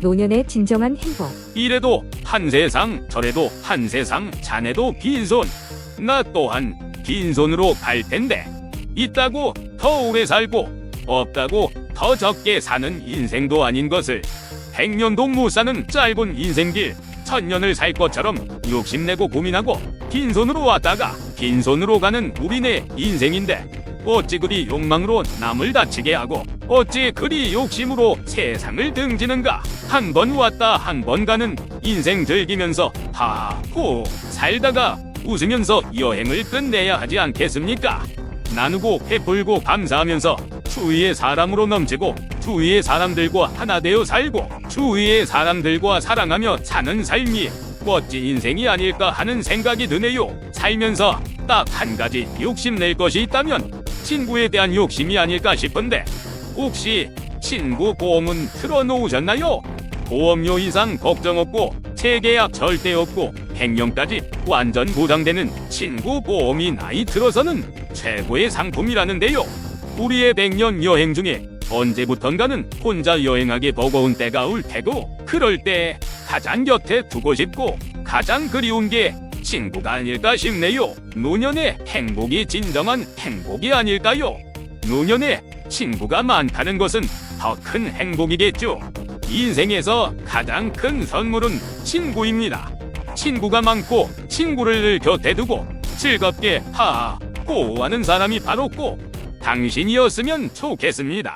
노년의 진정한 행복. 이래도 한 세상 저래도 한 세상 자네도 빈손. 나 또한 빈손으로 갈 텐데. 있다고 더 오래 살고 없다고 더 적게 사는 인생도 아닌 것을. 백년도 못 사는 짧은 인생길 천년을 살 것처럼 욕심내고 고민하고 빈손으로 왔다가 빈손으로 가는 우리네 인생인데 어찌 그리 욕망으로 남을 다치게 하고 어찌 그리 욕심으로 세상을 등지는가 한 번 왔다 한 번 가는 인생 즐기면서 하호 살다가 웃으면서 여행을 끝내야 하지 않겠습니까 나누고 베풀고 감사하면서 주위의 사람으로 넘치고 주위의 사람들과 하나 되어 살고 주위의 사람들과 사랑하며 사는 삶이 멋진 인생이 아닐까 하는 생각이 드네요. 살면서 딱 한 가지 욕심낼 것이 있다면 친구에 대한 욕심이 아닐까 싶은데 혹시 친구 보험은 틀어놓으셨나요? 보험료 이상 걱정 없고 재계약 절대 없고 100년까지 완전 보장되는 친구 보험이 나이 들어서는 최고의 상품이라는데요. 우리의 100년 여행 중에 언제부턴가는 혼자 여행하기 버거운 때가 올 테고 그럴 때 가장 곁에 두고 싶고 가장 그리운 게 친구가 아닐까 싶네요. 노년의 행복이 진정한 행복이 아닐까요? 노년에 친구가 많다는 것은 더 큰 행복이겠죠. 인생에서 가장 큰 선물은 친구입니다. 친구가 많고 친구를 늘 곁에 두고 즐겁게 하하 호하는 사람이 바로 꼭 당신이었으면 좋겠습니다.